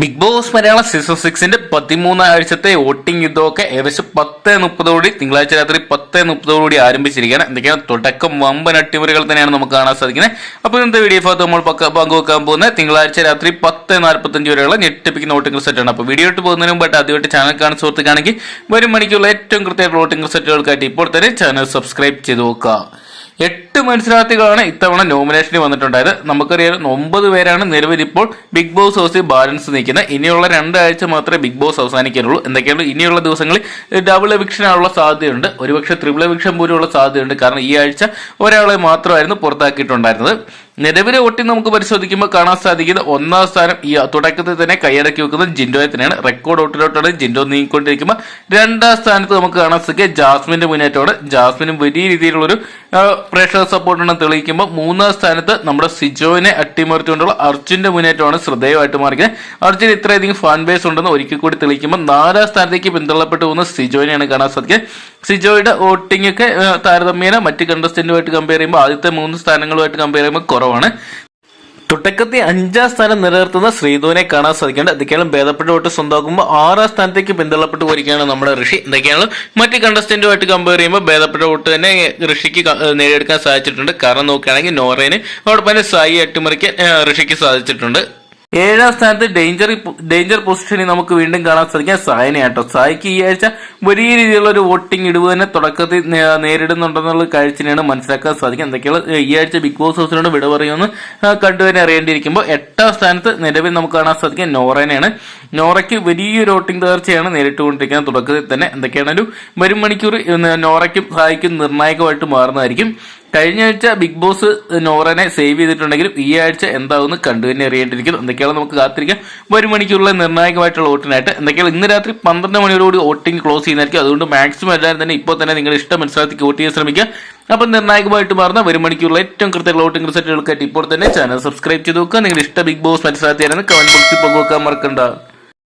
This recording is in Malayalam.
ബിഗ് ബോസ് മലയാള സീസൺ സിക്സിന്റെ പതിമൂന്നാം ആഴ്ചത്തെ വോട്ടിംഗ് യുദ്ധമൊക്കെ ഏകദേശം പത്ത് മുപ്പതോടി തിങ്കളാഴ്ച രാത്രി പത്ത് മുപ്പതോടുകൂടി ആരംഭിച്ചിരിക്കുകയാണ്. എന്തൊക്കെയാണ് തുടക്കം വമ്പൻ അട്ടിമറികൾ തന്നെയാണ് നമുക്ക് കാണാൻ സാധിക്കുന്നത്. അപ്പോൾ ഇന്നത്തെ വീഡിയോ ഭാഗത്ത് നമ്മൾ പങ്കുവെക്കാൻ പോകുന്ന തിങ്കളാഴ്ച രാത്രി പത്ത് നാൽപ്പത്തഞ്ച് വരെയുള്ള ഞെട്ടിപ്പിക്കുന്ന വോട്ടിംഗ് സെറ്റാണ്. അപ്പോൾ വീഡിയോ ഇട്ട് പോകുന്നതിന് മുമ്പായിട്ട് ആദ്യമായിട്ട് ചാനൽ കാണുന്ന സുഹൃത്തുക്കാണെങ്കിൽ വരും മണിക്കുള്ള ഏറ്റവും കൃത്യമായിട്ടുള്ള വോട്ടിംഗ് സെറ്റുകൾക്കായിട്ട് ഇപ്പോൾ തന്നെ ചാനൽ സബ്സ്ക്രൈബ് ചെയ്ത് നോക്കുക. എട്ട് മത്സരാർത്ഥികളാണ് ഇത്തവണ നോമിനേഷനിൽ വന്നിട്ടുണ്ടായത്. നമുക്കറിയാം ഒമ്പത് പേരാണ് നിലവിൽ ഇപ്പോൾ ബിഗ് ബോസ് ഹൗസിൽ ബാലൻസ് നിൽക്കുന്നത്. ഇനിയുള്ള രണ്ടാഴ്ച മാത്രമേ ബിഗ് ബോസ് അവസാനിക്കാനുള്ളൂ. എന്തൊക്കെയാണ്? ഇനിയുള്ള ദിവസങ്ങളിൽ ഡബിൾ എവിക്ഷൻ സാധ്യതയുണ്ട്. ഒരുപക്ഷെ ത്രിബിൾ എവിക്ഷൻ പോലുള്ള സാധ്യതയുണ്ട്. കാരണം ഈ ആഴ്ച ഒരാളെ മാത്രമായിരുന്നു പുറത്താക്കിയിട്ടുണ്ടായിരുന്നത്. നിലവിലെ ഓട്ടി നമുക്ക് പരിശോധിക്കുമ്പോൾ കാണാൻ സാധിക്കുന്ന ഒന്നാം സ്ഥാനം ഈ തുടക്കത്തിൽ തന്നെ കൈയടക്കി വെക്കുന്നത് ജിൻഡോയെ തന്നെയാണ്. റെക്കോർഡ് ഓട്ടിലോട്ടാണ് ജിൻഡോ നീങ്ങിക്കൊണ്ടിരിക്കുമ്പോൾ രണ്ടാം സ്ഥാനത്ത് നമുക്ക് കാണാൻ സാധിക്കുക ജാസ്മിന്റെ മുന്നേറ്റമാണ്. ജാസ്മിനും വലിയ രീതിയിലുള്ളൊരു പ്രേക്ഷക സപ്പോർട്ടാണ് തെളിയിക്കുമ്പോൾ മൂന്നാം സ്ഥാനത്ത് നമ്മുടെ സിജോവിനെ അട്ടിമറിച്ചുകൊണ്ടുള്ള അർജുന്റെ മുന്നേറ്റമാണ് ശ്രദ്ധേയമായിട്ട് മാറിയത് അർജുൻ ഇത്രയധികം ഫാൻ ബേസ് ഉണ്ടെന്ന് ഒരിക്കൽ കൂടി തെളിയിക്കുമ്പോൾ നാലാം സ്ഥാനത്തേക്ക് പിന്തള്ളപ്പെട്ടു പോകുന്ന സിജോവിനെയാണ് കാണാൻ സാധിക്കുക. സിജോയുടെ വോട്ടിംഗ് ഒക്കെ താരതമ്യേന മറ്റ് കണ്ടസ്റ്റന്റുമായിട്ട് കമ്പയർ ചെയ്യുമ്പോൾ ആദ്യത്തെ മൂന്ന് സ്ഥാനങ്ങളുമായിട്ട് കമ്പയർ ചെയ്യുമ്പോൾ കുറവാണ്. തുടക്കത്തിൽ അഞ്ചാം സ്ഥാനം നിലനിർത്തുന്ന ശ്രീധുവിനെ കാണാൻ സാധിക്കേണ്ട എന്തൊക്കെയാണ് ഭേദപ്പെട്ട വോട്ട് സ്വന്തമാക്കുമ്പോൾ ആറാം സ്ഥാനത്തേക്ക് പിന്തള്ളപ്പെട്ട് പോയിരിക്കുകയാണ് നമ്മുടെ ഋഷി. എന്തൊക്കെയാണ് മറ്റ് കണ്ടസ്റ്റന്റുമായിട്ട് കമ്പയർ ചെയ്യുമ്പോൾ ഭേദപ്പെട്ട വോട്ട് തന്നെ ഋഷിക്ക് നേടിയെടുക്കാൻ സാധിച്ചിട്ടുണ്ട്. കാരണം നോക്കുകയാണെങ്കിൽ നോറേന് അതോടൊപ്പം തന്നെ സായി അട്ടിമറിക്കാൻ ഋഷിക്ക് സാധിച്ചിട്ടുണ്ട്. ഏഴാം സ്ഥാനത്ത് ഡേഞ്ചർ ഡേഞ്ചർ പൊസിഷനിൽ നമുക്ക് വീണ്ടും കാണാൻ സാധിക്കാം. സായനെ ആട്ടോ സായിക്ക് ഈ ആഴ്ച വലിയ രീതിയിലുള്ള ഒരു വോട്ടിംഗ് ഇടിവ് തന്നെ തുടക്കത്തിൽ നേരിടുന്നുണ്ടെന്നുള്ള കാഴ്ചയാണ് മനസ്സിലാക്കാൻ സാധിക്കും. എന്തൊക്കെയാണ് ഈ ആഴ്ച ബിഗ് ബോസ് ഹൗസിനോട് വിട പറയുമെന്ന് കണ്ടുതന്നെ അറിയേണ്ടിയിരിക്കുമ്പോൾ എട്ടാം സ്ഥാനത്ത് നിലവിൽ നമുക്ക് കാണാൻ സാധിക്കാം നോറേനെയാണ്. നോറയ്ക്ക് വലിയൊരു വോട്ടിംഗ് തകർച്ചയാണ് നേരിട്ടുകൊണ്ടിരിക്കുന്നത്. തുടക്കത്തിൽ തന്നെ എന്തൊക്കെയാണ് ഒരു വരും മണിക്കൂർ നോറയ്ക്കും സായിക്കും നിർണായകമായിട്ട് മാറുന്നതായിരിക്കും. കഴിഞ്ഞ ആഴ്ച ബിഗ് ബോസ് നോറനെ സേവ് ചെയ്തിട്ടുണ്ടെങ്കിലും ഈ ആഴ്ച എന്താവുമെന്ന് കണ്ടു തന്നെ അറിയേണ്ടിയിരിക്കുന്നു. എന്തൊക്കെയാണ് നമുക്ക് കാത്തിരിക്കാം. ഒരു മണിക്കുള്ള നിർണായകമായിട്ടുള്ള വോട്ടിനായിട്ട്. എന്തൊക്കെയാണ് ഇന്ന് രാത്രി പന്ത്രണ്ട് മണിയോടുകൂടി വോട്ടിംഗ് ക്ലോസ് ചെയ്യുന്നതായിരിക്കും. അതുകൊണ്ട് മാക്സിമം എല്ലാവരും തന്നെ ഇപ്പോൾ തന്നെ നിങ്ങളുടെ ഇഷ്ടം മനസ്സിലാക്കി വോട്ട് ചെയ്യാൻ ശ്രമിക്കുക. അപ്പം നിർണായകമായിട്ട് മാറുന്ന ഒരു മണിക്കുള്ള ഏറ്റവും കൃത്യമുള്ള വോട്ടിംഗ് റിസൾട്ടുകൾക്കായിട്ട് ഇപ്പോൾ തന്നെ ചാനൽ സബ്സ്ക്രൈബ് ചെയ്ത് നോക്കുക. നിങ്ങളുടെ ഇഷ്ട ബിഗ് ബോസ് മനസ്സിലാക്കിയായിരുന്നു കമന്റ് ബോക്സിൽ പങ്കുവെക്കാൻ മറക്കണ്ട.